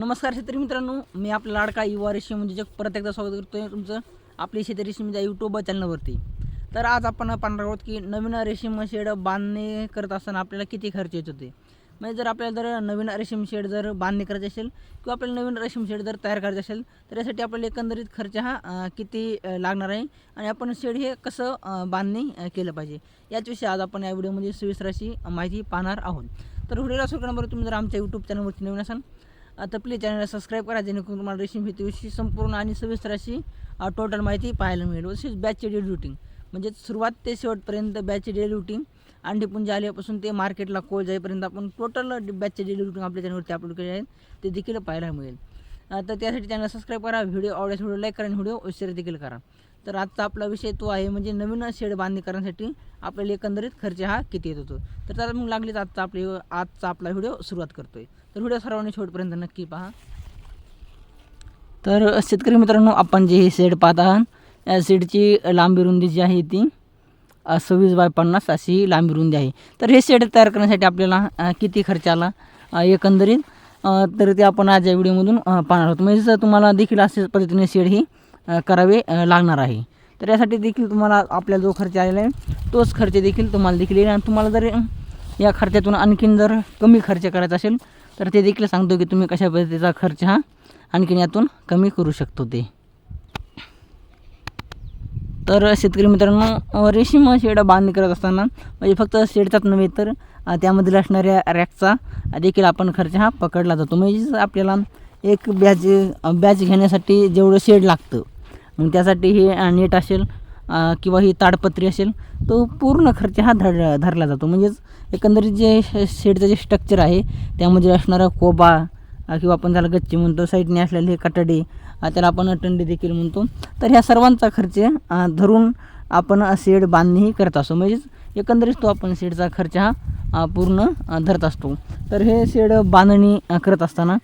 नमस्कार शेतकरी मित्रांनो मी आपला लाडका युवा रेशीम म्हणजे जग परत एकदा स्वागत करतोय तुमचं आपली शेती रेशीम म्हणजे यूट्यूब चॅनलवरती तर आज आपण पाहणार आहोत की नवीन रेशीम शेड बांधणे करत असताना आपल्याला किती खर्च येत होते. म्हणजे जर आपल्याला जर नवीन रेशीम शेड जर बांधणी करायची असेल किंवा आपल्याला नवीन रेशीम शेड जर तयार करायचं असेल तर यासाठी आपल्याला एकंदरीत खर्च हा किती लागणार आहे आणि आपण शेड हे कसं बांधणी केलं पाहिजे. याच्याविषयी आज आपण या व्हिडिओमध्ये सविस्तर अशी माहिती पाहणार आहोत. तर व्हिडिओला सुरू करण्याबरोबर तुम्ही जर आमच्या यूट्यूब चॅनलवरती नवीन असाल तर प्लीज चॅनलला सबस्क्राईब करा जेणेकरून तुम्हाला रेशीम शेतीविषयी संपूर्ण आणि सविस्तर अशी टोटल माहिती पाहायला मिळेल. तसेच बॅचचे डेली रुटीन म्हणजे सुरुवात ते शेवटपर्यंत बॅचचे डेली रुटीन अंडी पुंज आल्यापासून ते मार्केटला कोल जाईपर्यंत आपण टोटल बॅचचे डेली रुटीन आपल्या चॅनलवरती अपलोड केले आहेत. ते देखील पाहायला मिळेल. तर त्यासाठी चॅनल सबस्क्राईब करा व्हिडिओ आवडल्यास व्हिडिओ लाईक करा आणि व्हिडिओ शेअर देखील करा. तर आजचा आपला विषय तो आहे म्हणजे नवीन शेड बांधणी करण्यासाठी आपल्याला एकंदरीत खर्च हा किती येत होतो. तर त्याला मग लागलीच आजचा आपले आजचा आपला व्हिडिओ सुरुवात करतोय. तर व्हिडिओ सर्वांनी शेवटपर्यंत नक्की पहा. तर शेतकरी मित्रांनो आपण जे हे शेड पाहत आहात या शेडची लांबी रुंदी जी आहे ती सव्वीस बाय पन्नास अशी लांबी रुंदी आहे. तर हे शेड तयार करण्यासाठी आपल्याला किती खर्च आला? एकंदरीत तर ते आपण आज या व्हिडिओमधून पाहणार आहोत. म्हणजे जर तुम्हाला देखील अशाच पद्धतीने शेड ही करावे लागणार आहे. तर यासाठी देखील तुम्हाला आपल्याला जो खर्च आलेला आहे तोच खर्च देखील तुम्हाला देखील येईल. आणि तुम्हाला जर या खर्चातून आणखीन जर कमी खर्च करायचा असेल तर ते देखील सांगतो की तुम्ही कशा पद्धतीचा खर्च हा आणखीन यातून कमी करू शकतो ते. तर शेतकरी मित्रांनो रेशीम शेड बांधणी करत असताना म्हणजे फक्त शेडचाच नव्हे तर त्यामधील असणाऱ्या रॅकचा देखील आपण खर्च हा पकडला जातो. म्हणजेच आपल्याला एक बॅच बॅच घेण्यासाठी जेवढं शेड लागतं मग त्यासाठी हे नेट असेल किंवा ही ताडपत्री असेल तो पूर्ण खर्च हा धर धरला जातो. म्हणजेच एकंदरीत जे श- शेडचं जे स्ट्रक्चर आहे त्यामध्ये असणारा कोबा किंवा आपण त्याला गच्ची म्हणतो साईडने असलेले हे कटडे त्याला आपण अटंडी देखील म्हणतो. तर ह्या सर्वांचा खर्च धरून आपण शेड बांधणीही करत असतो. म्हणजेच एकंदरीत तो आपण शेडचा खर्च हा पूर्ण धरत असतो. तर हे शेड बांधणी करत असताना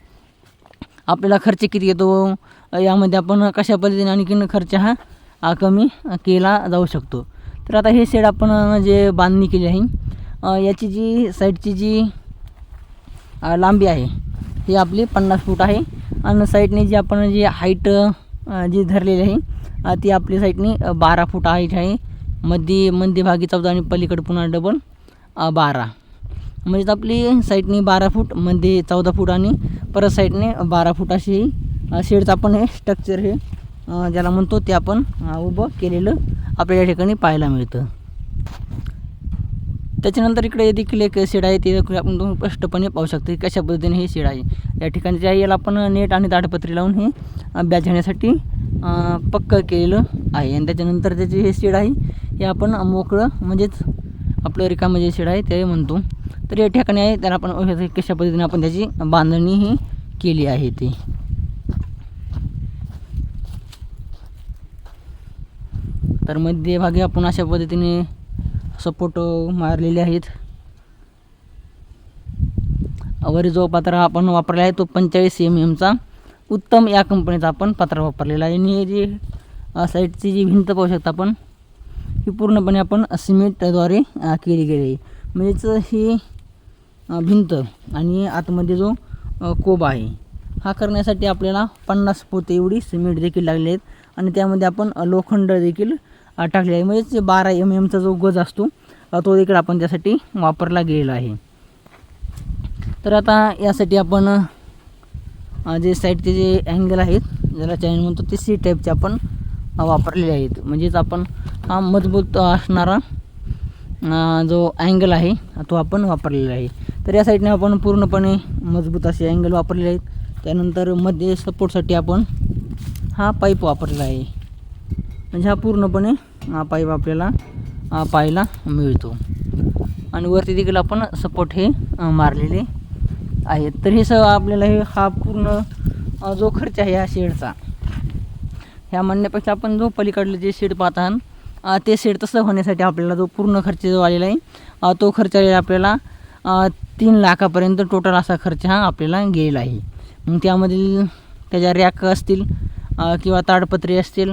आपल्याला खर्च किती येतो? यामध्ये आपण कशा पद्धतीने आणखीन खर्च हा कमी केला जाऊ शकतो? तर आता हे शेड आपण जे बांधणी केली आहे याची जी साईडची जी लांबी आहे ही आपली पन्नास फूट आहे. आणि साईडने जी आपण जी हाईट जी धरलेली आहे ती आपली साईडने बारा फूट हाईट आहे. मध्ये मध्यभागी चौदा आणि पलीकडे पुन्हा डबल बारा. म्हणजे आपली साईडने बारा फूटमध्ये चौदा फूट आणि परत साईडने बारा फूट अशी शेडचं आपण हे स्ट्रक्चर हे ज्याला म्हणतो ते आपण उभं केलेलं आपल्या या ठिकाणी पाहायला मिळतं. त्याच्यानंतर इकडे देखील एक शेड आहे ते देखील आपण तुम्ही स्पष्टपणे पाहू शकतो की कशा पद्धतीने हे शेड आहे. या ठिकाणी जे आहे याला आपण नेट आणि ताडपत्री लावून हे अ, बॅच घेण्यासाठी पक्कं केलेलं आहे. आणि त्याच्यानंतर त्याचे हे शेड आहे हे आपण मोकळं म्हणजेच आपलं रिकामं जे शेड आहे ते म्हणतो. तर या ठिकाणी आहे. त्याला आपण कशा पद्धतीने आपण त्याची बांधणी ही केली आहे ती. तर मध्यभागी आपण अशा पद्धतीने सपोर्ट मारलेले आहेत. वर जो पत्रा आपण वापरला आहे तो पंचेचाळीस एम एमचा उत्तम या कंपनीचा आपण पत्रा वापरलेला आहे. आणि हे जी साईडची जी भिंत पाहू शकता आपण ही पूर्णपणे आपण सिमेंटद्वारे केली गेली आहे. म्हणजेच ही भिंत आणि आतमध्ये जो कोब आहे हा करण्यासाठी आपल्याला पन्नास पोते एवढी सिमेंट देखील लागले आहेत आणि त्यामध्ये आपण लोखंड देखील टाकले आहे. म्हणजेच जे बारा एम एमचा जो गज असतो तो देखील आपण त्यासाठी वापरला गेलेला आहे. तर आता यासाठी आपण जे साईडचे जे अँगल आहेत ज्याला चॅनल म्हणतो ते सी टाईपचे आपण वापरलेले आहेत. म्हणजेच आपण हा मजबूत असणारा जो अँगल आहे तो आपण वापरलेला आहे. तर या साईडने आपण पूर्णपणे मजबूत असे अँगल वापरलेले आहेत. त्यानंतरमध्ये सपोर्टसाठी आपण हा पाईप वापरलेला आहे. म्हणजे हा पूर्णपणे हा पाईप आपल्याला पाहायला मिळतो. आणि वरती देखील आपण सपोर्ट हे मारलेले आहेत. तर हे सगळं आपल्याला हे हा पूर्ण जो खर्च आहे ह्या शेडचा ह्या म्हणण्यापेक्षा आपण जो पलीकडलं जे शेड पाहत आहात ते शेड तसं होण्यासाठी आपल्याला जो पूर्ण खर्च जो आलेला आहे तो खर्च आलेला आपल्याला तीन लाखापर्यंत टोटल असा खर्च हा आपल्याला गेलेला आहे. मग त्यामधील त्याच्या रॅक असतील किंवा ताडपत्री असतील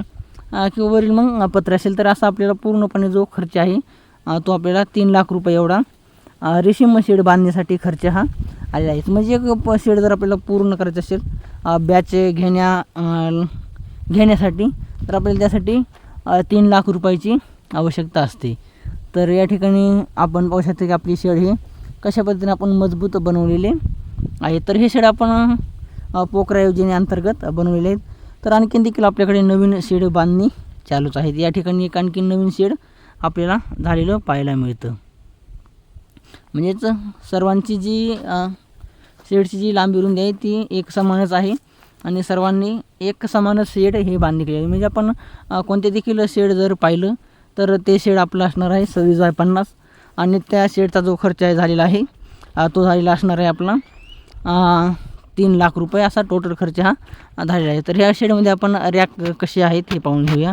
किंवा वरील मग पत्र असेल तर असा आपल्याला पूर्णपणे जो खर्च आहे तो आपल्याला तीन लाख रुपये एवढा रेशीम शेड बांधण्यासाठी खर्च हा आलेला आहे. म्हणजे एक प शेड जर आपल्याला पूर्ण करायचं असेल बॅच घेण्या घेण्यासाठी तर आपल्याला त्यासाठी तीन लाख रुपयाची आवश्यकता असते. तर या ठिकाणी आपण पाहू शकतो की आपली शेड ही कशा पद्धतीने आपण मजबूत बनवलेले आहे. तर हे शेड आपण पोकरा योजनेअंतर्गत बनवलेले आहेत. तर आणखीन देखील आपल्याकडे नवीन शेड बांधणी चालूच आहेत. या ठिकाणी एक आणखीन नवीन शेड आपल्याला झालेलं पाहायला मिळतं. म्हणजेच सर्वांची जी शेडची जी लांबी रुंदी आहे ती एक समानच आहे आणि सर्वांनी एक समानच शेड हे बांधणी केली आहे. म्हणजे आपण कोणते देखील शेड जर पाहिलं तर ते शेड आपलं असणार आहे सव्वीस बाय पन्नास. आणि त्या शेडचा जो खर्च आहे झालेला आहे तो झालेला असणार आहे आपला तीन लाख रुपये असा टोटल खर्च हा झालेला आहे. तर ह्या शेडमध्ये आपण रॅक कसे आहेत हे पाहून घेऊया.